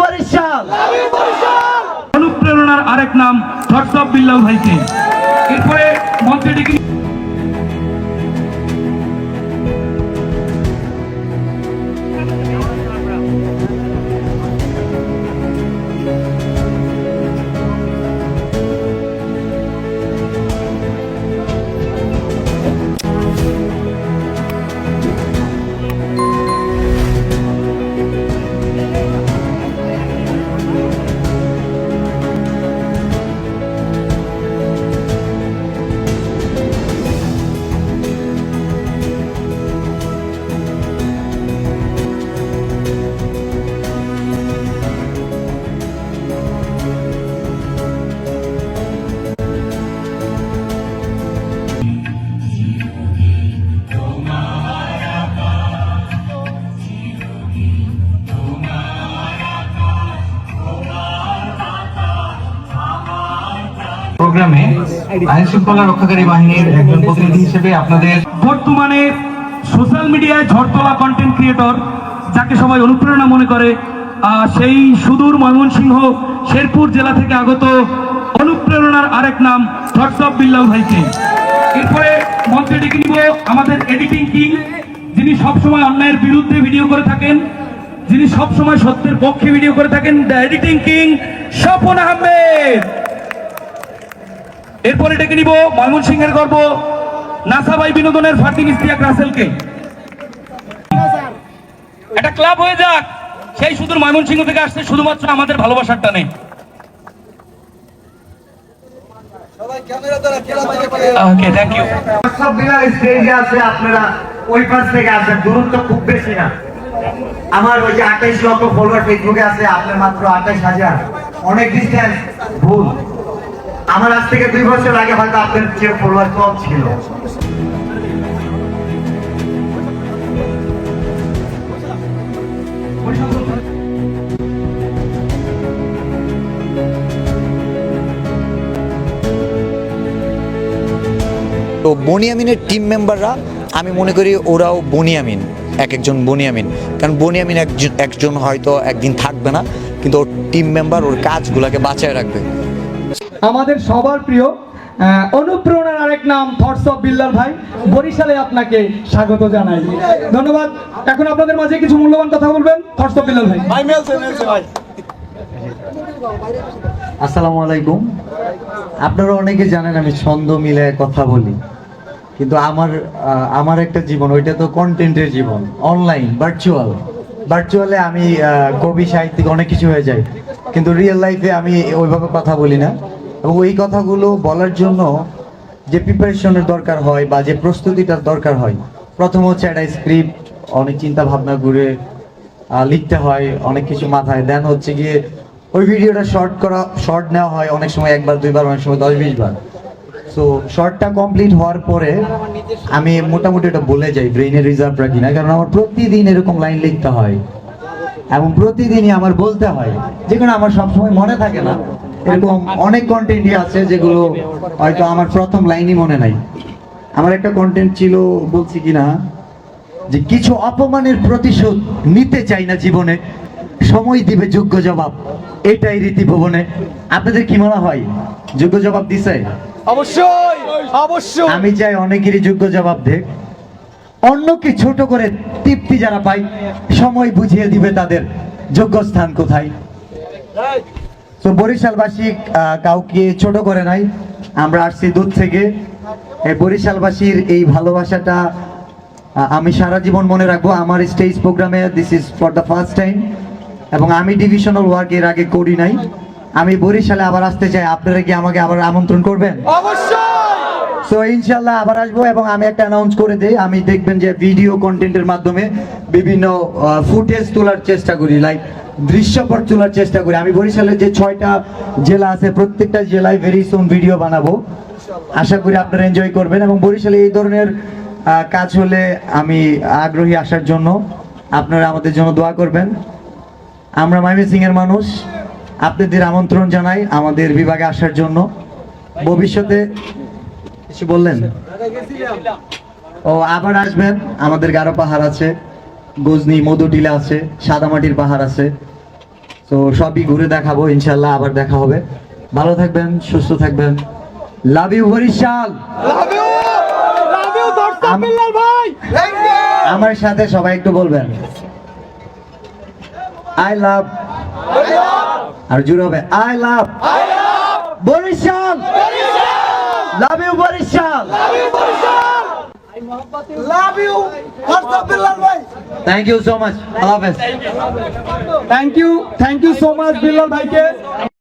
বরিশাল। অনুপ্রেরণার আরেক নাম অফ বিল্লাল ভাইকে। এরপরে মঞ্চে ডেকে প্রোগ্রামে আইন শৃঙ্খলা রক্ষাকারী বাহিনীর একজন প্রতিনিধি হিসেবে আপনাদের বর্তমানে সোশ্যাল মিডিয়ায় ঝড় তোলা কন্টেন্ট ক্রিয়েটর যাকে সবাই অনুপ্রেরণা মনে করে সেই সুদূর ময়মনসিংহ, শেরপুর জেলা থেকে আগত অনুপ্রেরণার আরেক নাম অফ বিল্লাল ভাইকে। এরপরে মঞ্চে ডেকে নিব আমাদের এডিটিং কিং যিনি সবসময় অন্যায়ের বিরুদ্ধে ভিডিও করে থাকেন, যিনি সবসময় সত্যের পক্ষে ভিডিও করে থাকেন the editing king Swapan Ahmed. এরপরে ডেকে নিব ময়মনসিংহের গর্ব। নাসাবাই বিনোদনের ফারদিন ইস্তিয়াক রাসেলকে। একটা ক্লাব হয়ে যাক। সেই সুদূর ময়মনসিংহ থেকে আসছে শুধুমাত্র আমাদের ভালোবাসার টানে। ওকে থ্যাংক ইউ স্টেজে আছে আপনারা ওই পাশ থেকে আসেন দূরত্ব খুব বেশি না। আমার ওই যে আঠাইশ লক্ষ ফলোয়ার ফেসবুকে আছে আপনার মাত্র আঠাইশ হাজার। অনেক ডিস্টেন্স ভুল। আমার আজ থেকে দুই বছর আগে হয়তো আপনার চেয়ে ফলোয়ার কম ছিল। তো বনিয়ামিনের টিম মেম্বাররা আমি মনে করি ওরাও বনিয়ামিন, এক একজন বনিয়ামিন। কারণ বনিয়ামিন একজন একজন হয়তো একদিন থাকবে না, কিন্তু ওর টিম মেম্বার ওর কাজগুলোকে বাঁচায় রাখবে। আমাদের সবার প্রিয় অনুপ্রেরণার আরেক নাম থটস অফ বিল্লাল ভাই। বরিশালে আপনাকে স্বাগত জানাই। ধন্যবাদ। এখন আপনাদের মাঝে কিছু মূল্যবান কথা বলবেন থটস অফ বিল্লাল ভাই। আসসালামু আলাইকুম। আপনারা অনেকে জানেন আমি ছন্দ মিলে কথা বলি। কিন্তু আমার আমার একটা জীবন ওইটা তো কন্টেন্টের জীবন অনলাইন ভার্চুয়াল ভার্চুয়ালে আমি কবি সাহিত্যিক অনেক কিছু হয়ে যায়। কিন্তু রিয়েল লাইফে আমি ওইভাবে কথা বলি না। এবং ওই কথাগুলো বলার জন্য যে প্রিপারেশনের দরকার হয় বা যে প্রস্তুতিটার দরকার হয়, প্রথম হচ্ছে একটা স্ক্রিপ্ট অনেক চিন্তা ভাবনা করে লিখতে হয়, অনেক কিছু মাথায়। দেন হচ্ছে গিয়ে ওই ভিডিওটা শর্ট করা শর্ট নেওয়া হয় অনেক সময় একবার, দুইবার, অনেক সময় দশ, বিশ বার। সো শর্টটা কমপ্লিট হওয়ার পরে আমি মোটামুটি এটা বলে যাই ব্রেইনে রিজার্ভ রাখি না কারণ আমার প্রতিদিন এরকম লাইন লিখতে হয় এবং প্রতিদিনই আমার বলতে হয়। যেগুলো আমার সবসময় মনে থাকে না এরকম অনেক কন্টেন্টই আছে যেগুলো হয়তো আমার প্রথম লাইনই মনে নাই। আমার একটা কন্টেন্ট ছিল বলছি কিনা যে কিছু অপমানের প্রতিশোধ নিতে চাই না জীবনে সময় দিবে যোগ্য জবাব এটাই রীতি ভুবনে। আপনাদের কি মনে হয় যোগ্য জবাব দিছে? অবশ্যই অবশ্যই। আমি চাই অনেকেরই যোগ্য জবাব দেখ অন্যকে ছোট করে তৃপ্তি যারা পায় সময় বুঝিয়ে দিবে তাদের যোগ্য স্থান কোথায়। তো বরিশালবাসী কাউকে ছোট করে নাই। আমরা আসছি দূর থেকে। এই বরিশালবাসীর এই ভালোবাসাটা আমি সারা জীবন মনে রাখব। আমার stage program this is for the first time এবং আমি ডিভিশনাল ওয়ার্ক এর আগে করি নাই। আমি বরিশালে আবার আসতে চাই। আপনারা কি আমাকে আবার আমন্ত্রণ করবেন? সো ইনশাল্লাহ আবার আসব এবং আমি একটা অ্যানাউন্স করে দিই। আমি দেখবেন যে ভিডিও কন্টেন্টের মাধ্যমে বিভিন্ন ফুটেজ তোলার চেষ্টা করি। লাইক দৃশ্যপট তোলার চেষ্টা করি। আমি বরিশালের যে ছয়টা জেলা আছে, প্রত্যেকটা জেলায় ভেরি সুন ভিডিও বানাবো। আশা করি আপনারা এনজয় করবেন এবং বরিশালে এই ধরনের কাজ হলে আমি আগ্রহী আসার জন্য আপনারা আমাদের জন্য দোয়া করবেন। আমরা ময়মনসিং এর মানুষ, আপনাদের আমন্ত্রণ জানাই আমাদের বিভাগে আসার জন্য। ভবিষ্যতে কিছু বললেন? ও, আবার আসবেন, আমাদের গারো পাহাড় আছে। গজনি মধুটিলা আছে সাদামাটির পাহাড় আছে। তো সবই ঘুরে দেখাবো ইনশাল্লাহ আবার দেখা হবে। ভালো থাকবেন সুস্থ থাকবেন। Love you Barishal! আমার সাথে সবাই একটু বলবেন। আই লাভ আর জুড়ে হবে I love Barishal! Love you Barishal! Thank you so much আল্লাহ হাফেজ thank you thank you so much Billal ভাইকে